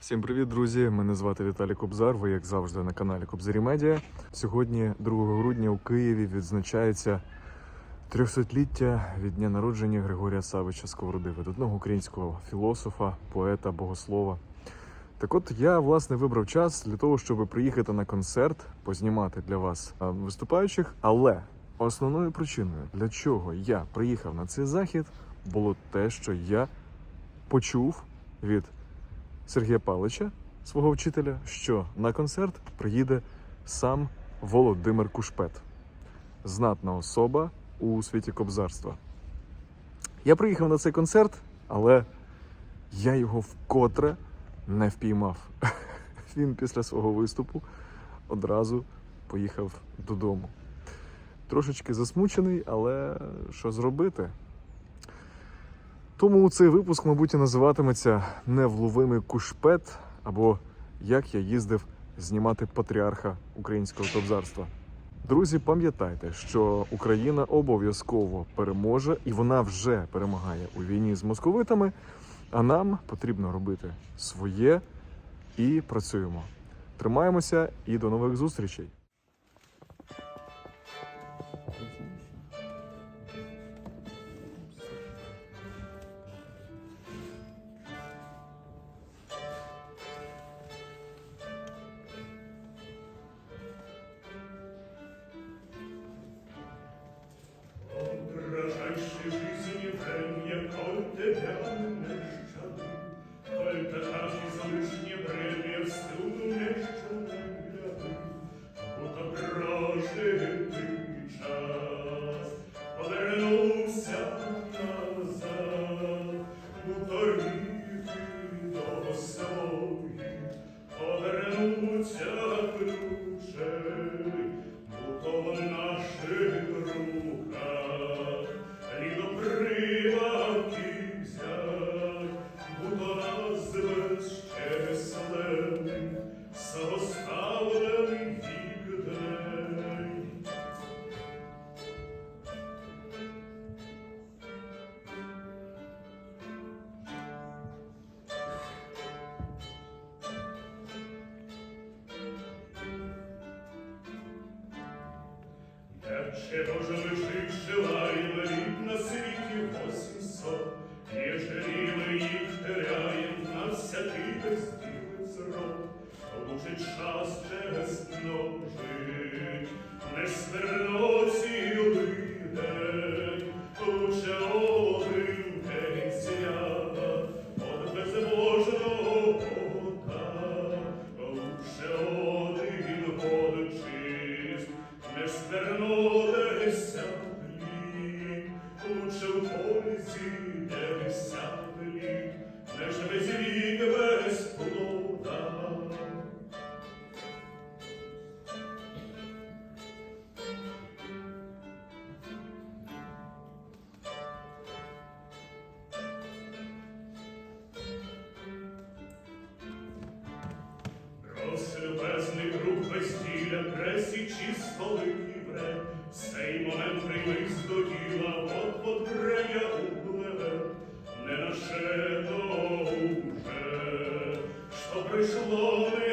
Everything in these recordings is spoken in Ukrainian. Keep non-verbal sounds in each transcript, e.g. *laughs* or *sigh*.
Всім привіт, друзі! Мене звати Віталій Кобзар. Ви, як завжди, на каналі Кобзарі Медіа. Сьогодні, 2 грудня, у Києві відзначається 300-ліття від дня народження Григорія Савича Сковороди, видатного українського філософа, поета, богослова. Так от я власне вибрав час для того, щоб приїхати на концерт, познімати для вас виступаючих. Але основною причиною, для чого я приїхав на цей захід, було те, що я почув від Сергія Павловича, свого вчителя, що на концерт приїде сам Володимир Кушпет, знатна особа у світі кобзарства. Я приїхав на цей концерт, але я його вкотре не впіймав. *laughs* Він після свого виступу одразу поїхав додому. Трошечки засмучений, але що зробити? Тому цей випуск, мабуть, і називатиметься Невловимий кушпет або Як я їздив знімати патріарха українського кобзарства. Друзі, пам'ятайте, що Україна обов'язково переможе, і вона вже перемагає у війні з московитами. А нам потрібно робити своє і працюємо. Тримаємося і до нових зустрічей.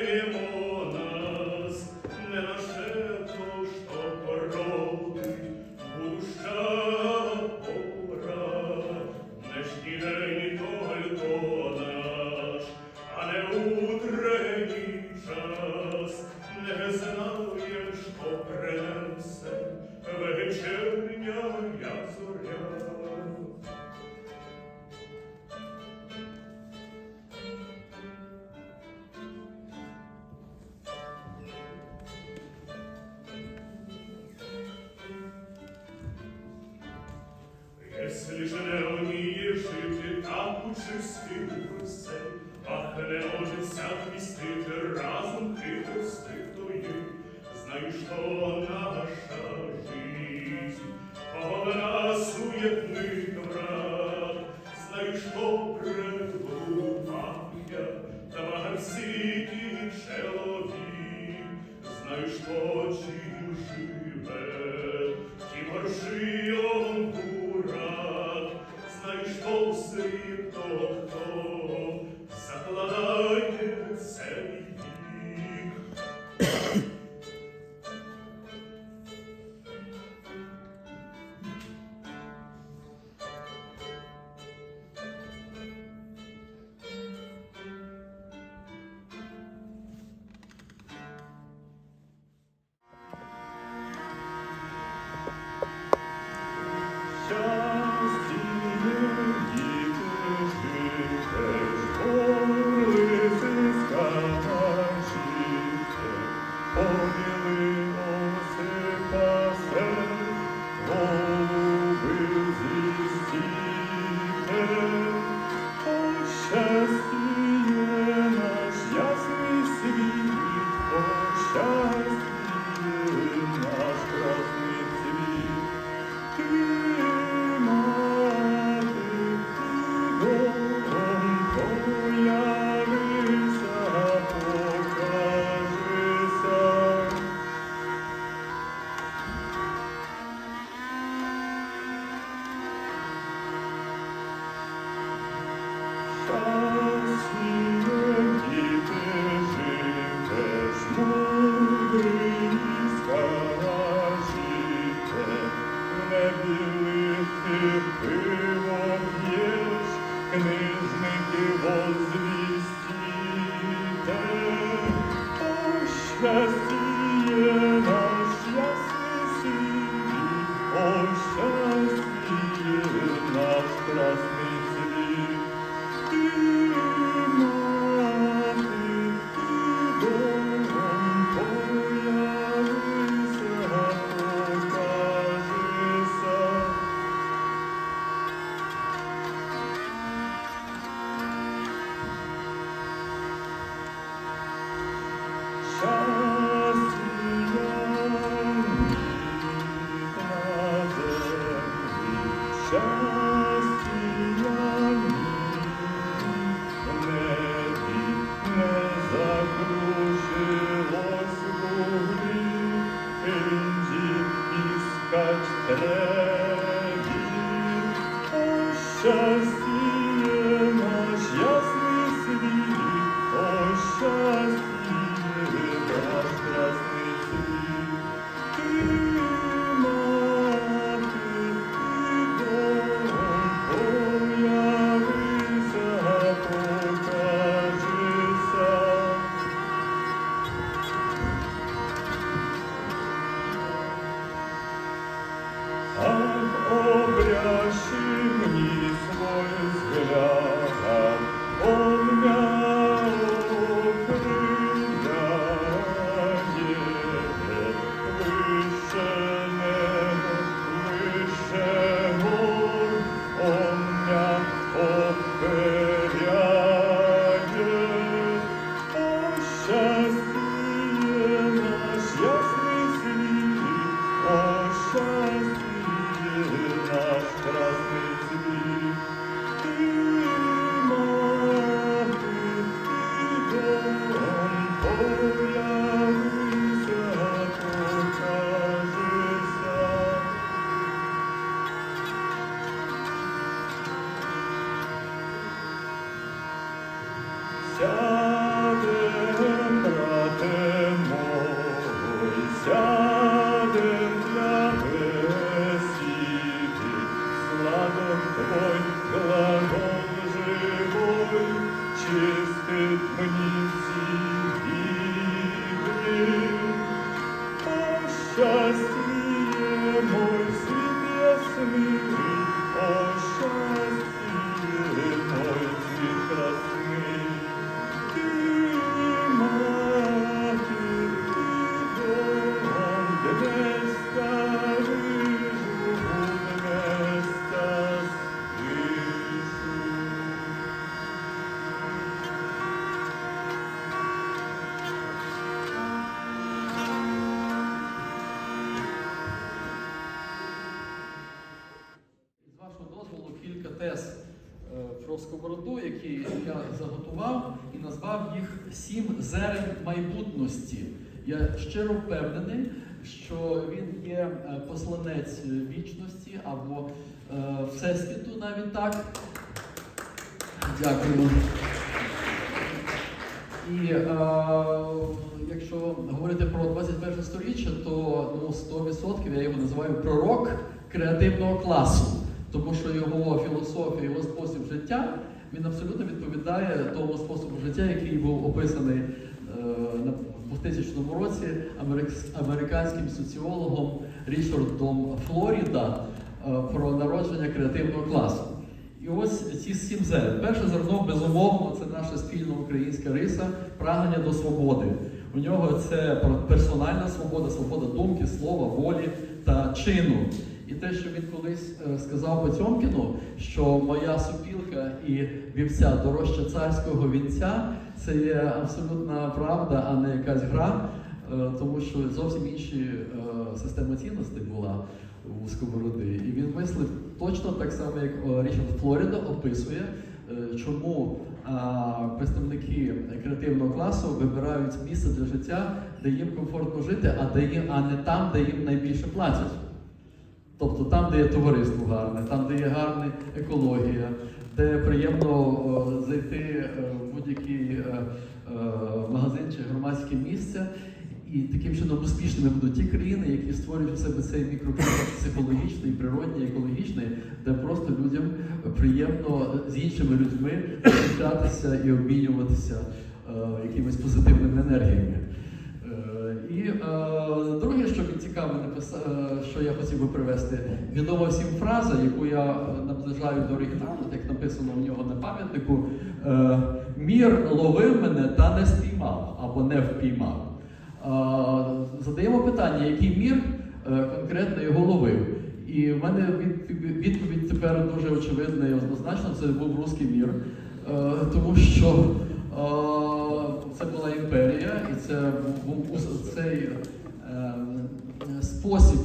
Не жити, так учись ти усе, ах, не може сяк містити разом хитрости твої, знай, що наша жизнь, повна суетних врат, знай, що пребывання, та багатсикий чоловік, знай, що знай, то, хто Just тез про сковороду, які я заготував і назвав їх сім зерен майбутності. Я щиро впевнений, що він є е, посланець вічності або е, всесвіту навіть так. Дякую. І е, якщо говорити про 21 сторіччя, то ну, 100% я його називаю пророк креативного класу, тому що його філософія, його спосіб життя він абсолютно відповідає тому способу життя, який був описаний е, в 2000 році американським соціологом Річардом Флоріда е, про народження креативного класу. І ось ці сім зерен. Перше зерно, безумовно, це наша спільна українська риса, прагнення до свободи. У нього це персональна свобода, свобода думки, слова, волі та чину. І те, що він колись е, сказав Потьомкіну, що моя супілка і вівця дорожча царського вінця, це є абсолютна правда, а не якась гра, е, тому що зовсім інші е, система цінностей була у сковороди. І він мислив точно так само, як Річард Флоріда описує, чому представники креативного класу вибирають місце для життя, де їм комфортно жити, а, де їм, а не там, де їм найбільше платять. Тобто там, де є товариство гарне, там, де є гарна екологія, де приємно зайти е, в будь-який е, е, магазин чи громадське місце. І таким чином успішними будуть ті країни, які створюють у себе цей мікроклімат психологічний, природній, екологічний, де просто людям приємно з іншими людьми зустрічатися і обмінюватися е, якимись позитивними енергіями. Е, е, я хотів би привести, відома всім фраза, яку я е, наближаю до оригіналу, як написано в нього на пам'ятнику. Е, Мір ловив мене та не спіймав або не впіймав. Задаємо питання, який мір е, конкретно його ловив. І в мене відповідь тепер дуже очевидна і однозначна, це був руський мір. Тому що це була імперія, і це був цей спосіб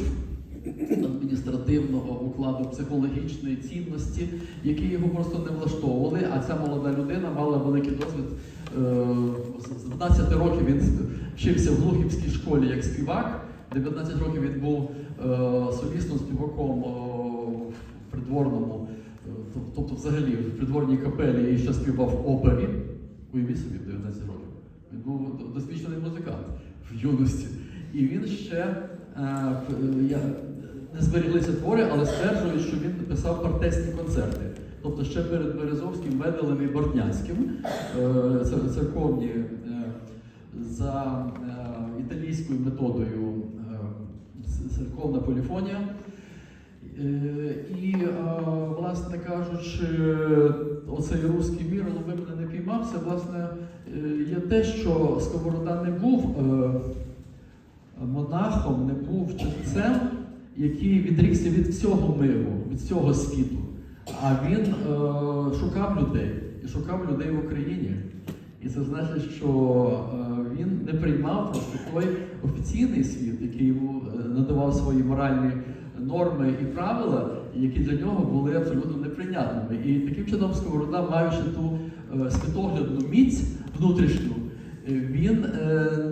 адміністративного укладу психологічної цінності, які його просто не влаштовували. А ця молода людина мала великий досвід. Е, З з 12 років він вчився в Глухівській школі як співак. 19 років він був е, солістом співаком е, в придворному, тобто взагалі в придворній капелі і ще співав в опері. Уявіть собі, 19 років. Він був досвідчений музикант в юності. І він ще я, не зберіглися твори, але стверджують, що він писав партесні концерти. Тобто ще перед Березовським, Меделем і Бортнянським е, церковні е, за е, італійською методою церковна поліфонія. І, власне кажучи, оцей руський мір мене не піймав, це, власне, є те, що Сковорода не був монахом, не був ченцем, який відрікся від всього миру, від всього світу. А він е, шукав людей і шукав людей в Україні. І це значить, що е, він не приймав просто той офіційний світ, який йому е, надавав свої моральні норми і правила, які для нього були абсолютно неприйнятними. І таким чином Сковорода, маючи ту е, світоглядну міць внутрішню, він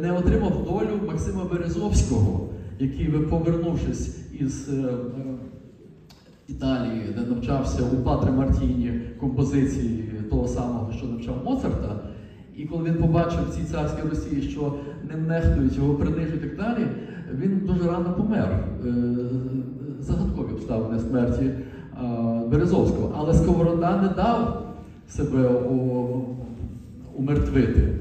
не отримав долю Максима Березовського, який, повернувшись із е, е, Італії, де навчався у Патре Мартіні композиції того самого, що навчав Моцарта. І коли він побачив в цій царській Росії, що ним нехтують, його принижують і так далі, він дуже рано помер. Е, Загадкові обставини смерті Березовського. Але Сковорода не дав себе умертвити,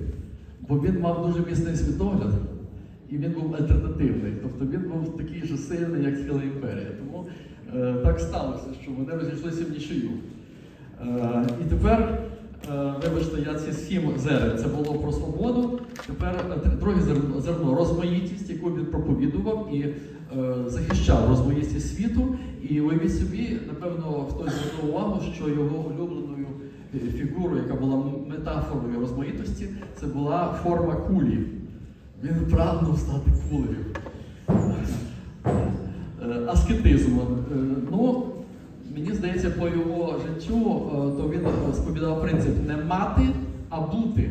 бо він мав дуже міцний світогляд. І він був альтернативний, тобто він був такий же сильний, як ціла імперія. Тому е, так сталося, що вони розійшлися в нічию. Е, і тепер, е, вибачте, я ці сім зерен, це було про свободу. Тепер е, друге зерно, зерно розмаїтість, яку він проповідував і е, захищав розмаїтість світу. І уявіть собі, напевно, хтось звернув увагу, що його улюбленою е, фігурою, яка була метафорою розмаїтості, це була форма кулі. Він прагнув стати кулею. Е, Аскетизм. Е, Ну, мені здається, по його життю, е, то він сповідав принцип не мати, а бути.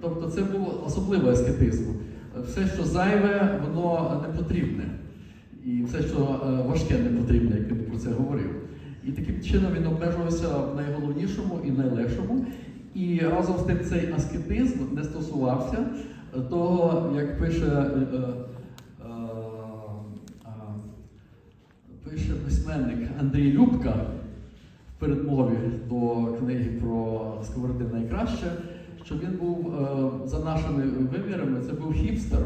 Тобто це був особливий аскетизм. Все, що зайве, воно не потрібне. І все, що важке, не потрібне, як він про це говорив. І таким чином він обмежувався в найголовнішому і найлегшому. І разом з тим цей аскетизм не стосувався того, як пише, е, е, е, пише письменник Андрій Любка в передмові до книги про Сковороди найкраще, що він був за нашими вимірами, це був хіпстер,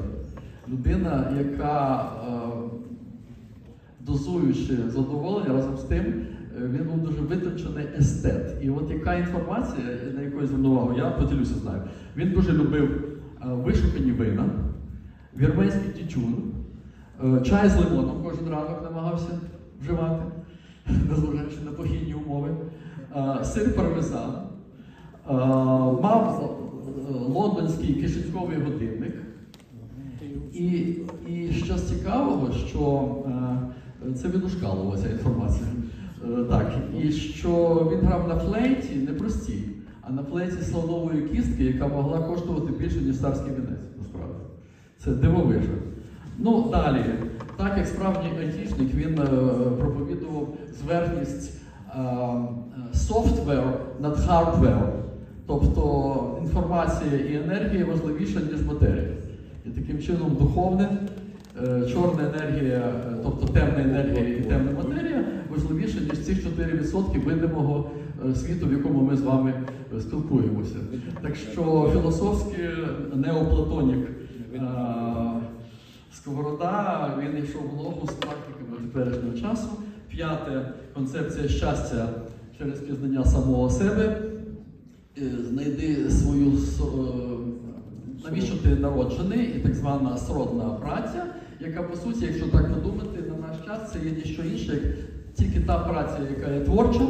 людина, яка дозуючи задоволення разом з тим, він був дуже витончений естет. І от яка інформація, на яку я звернув увагу, я поділюся знаю. Він дуже любив вишукані вина, вірменський тютюн, е, чай з лимоном кожен ранок намагався вживати, *laughs* незважаючи на погідні умови, е, сир пармезан, е, мав е, лондонський кишеньковий годинник. І, і що цікавого, що е, це від Ушкалова ця інформація. Е, так, і що він грав на флейті не простій, а на флейті слонової кістки, яка могла коштувати більше, ніж царський вінець, насправді. Це дивовижа. Ну, далі, так як справжній айтішник, він е, проповідував зверхність е, е, над хардвер. Тобто інформація і енергія важливіша, ніж матерія. І таким чином духовне, чорна енергія, е, тобто темна енергія і темна матерія важливіше, ніж цих 4% видимого е, світу, в якому ми з вами е, спілкуємося. Так що філософський неоплатонік Е, Сковорода, він йшов в ногу з практиками теперішнього часу. П'яте концепція щастя через пізнання самого себе. Е, Знайди свою е, навіщо ти народжений, і так звана сродна праця, яка по суті, якщо так подумати, на наш час це є ніщо інше, як тільки та праця, яка є творча,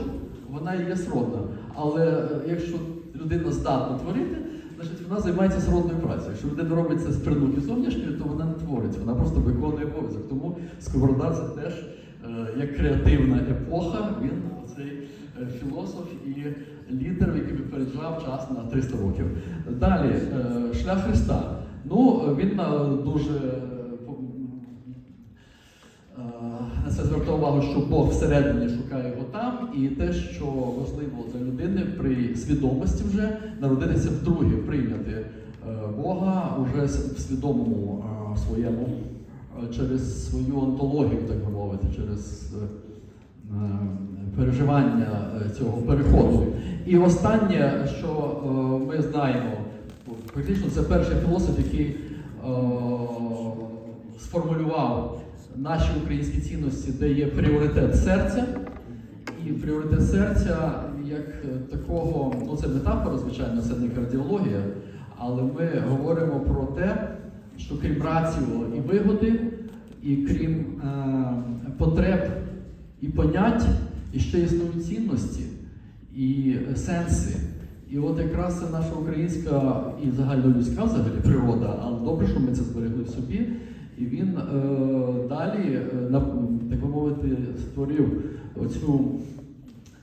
вона є сродна. Але е, якщо людина здатна творити, значить вона займається сродною працею. Якщо людина робить це з принуки зовнішньої, то вона не творить, вона просто виконує обов'язок. Тому Сковорода це теж е, як креативна епоха, він цей е, філософ і лідер, який випереджав час на 300 років. Далі, шлях Христа. Ну, він дуже на це звертав увагу, що Бог всередині шукає його там, і те, що важливо для людини при свідомості вже народитися вдруге, прийняти е, Бога уже в свідомому е, своєму, е, через свою онтологію, так би мовити, через е, е, переживання е, цього переходу. І останнє, що е, ми знаємо, практично це перший філософ, який е, сформулював наші українські цінності, де є пріоритет серця. І пріоритет серця як е, такого, ну це метафора, звичайно, це не кардіологія, але ми говоримо про те, що крім раціо і вигоди, і крім е, потреб і понять, і ще існують цінності і сенси. І от якраз це наша українська і загальнолюдська взагалі природа, але добре, що ми це зберегли в собі. І він е, далі, е, так би мовити, створив оцю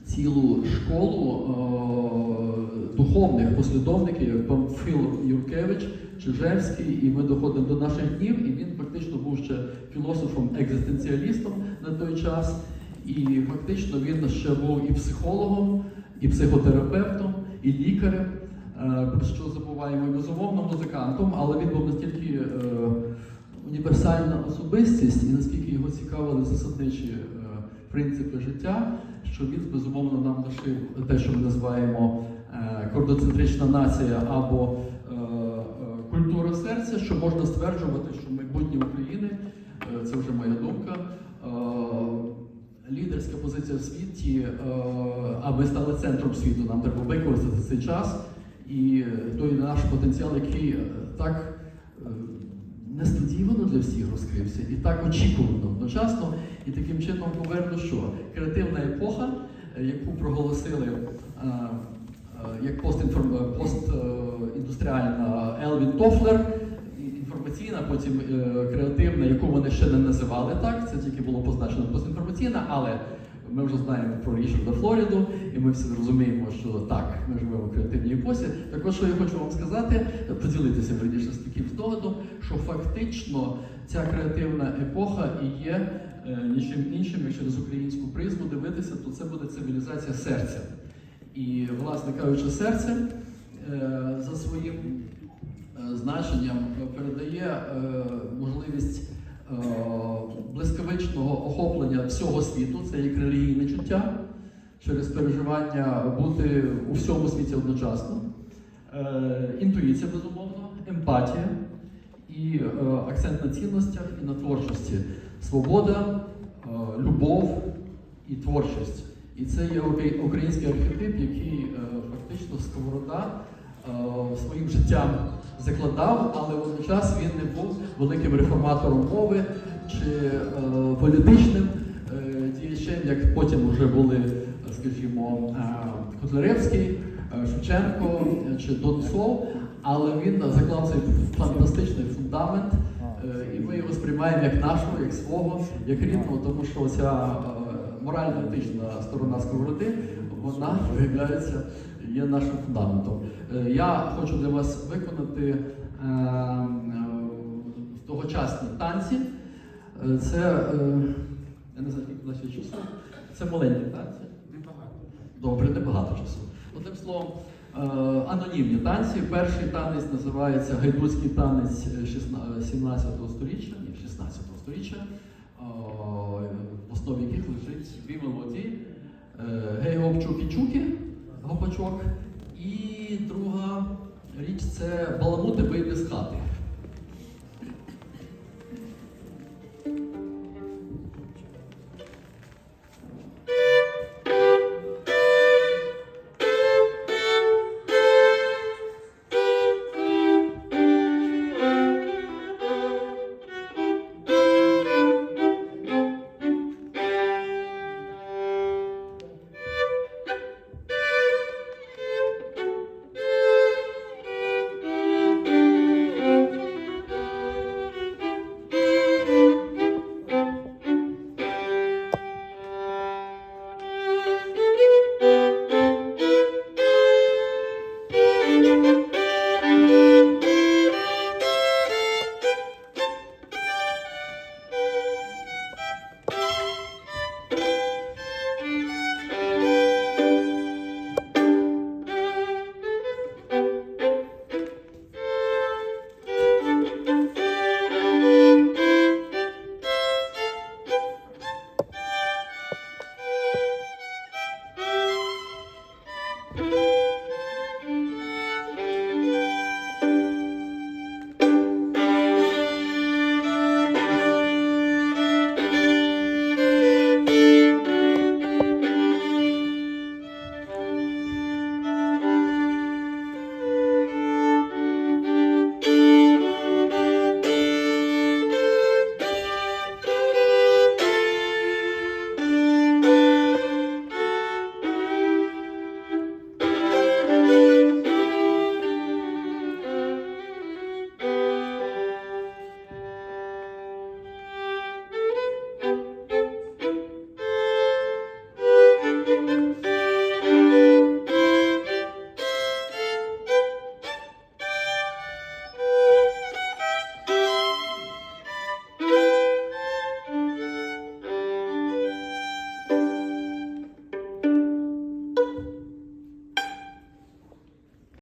цілу школу е, духовних послідовників, як Памфил Юркевич, Чижевський, і ми доходимо до наших днів, і він фактично був ще філософом-екзистенціалістом на той час. І фактично він ще був і психологом, і психотерапевтом, і лікарем, е, про що забуваємо, і безумовно музикантом, але він був настільки е, універсальна особистість, і наскільки його цікавили засадничі е, принципи життя, що він безумовно нам лишив те, що ми називаємо е, кордоцентрична нація або е, культура серця, що можна стверджувати, що майбутнє України, це вже моя думка. Лідерська позиція в світі, а ми стали центром світу, нам треба використати цей час і той наш потенціал, який так для всіх розкрився і так очікувано одночасно. І таким чином поверну, що креативна епоха, е, яку проголосили е, е, як постіндустріальна Елвін Тофлер, інформаційна, потім креативна, яку вони ще не називали так, це тільки було позначено постінформаційна, але ми вже знаємо про Річарда Флоріду, і ми всі розуміємо, що так, ми живемо в креативній епосі. Так от, що я хочу вам сказати, поділитися верніше з таким здогадом, що фактично ця креативна епоха і є е, нічим іншим, як через українську призму дивитися, то це буде цивілізація серця. І, власне кажучи, серце е, за своїм е, значенням передає е, можливість блискавичного охоплення всього світу, це як релігійне чуття, через переживання бути у всьому світі одночасно, Е, інтуїція, безумовно, емпатія і е, акцент на цінностях і на творчості, свобода, е, любов і творчість. І це є український архетип, який е, фактично Сковорода е, своїм життям закладав, але водночас він не був великим реформатором мови чи е, політичним е, діячем, як потім вже були, е, скажімо, е, Котляревський, е, Шевченко е, чи Донцов, але він заклав цей фантастичний фундамент, е, і ми його сприймаємо як нашого, як свого, як рідного, тому що ця е, морально-етична сторона сковороди, вона виявляється є нашим фундаментом. Е, Я хочу для вас виконати е, е, тогочасні танці. Це я не знаю, у часу. Це маленькі танці. Небагато. Добре, небагато часу. Одним словом, анонімні танці. Перший танець називається Гайдуцький танець е, 16 17 століття, ні, 16 століття, в основі яких лежить дві мелодії. Е, Гопачок. І друга річ це баламути вийти з хати.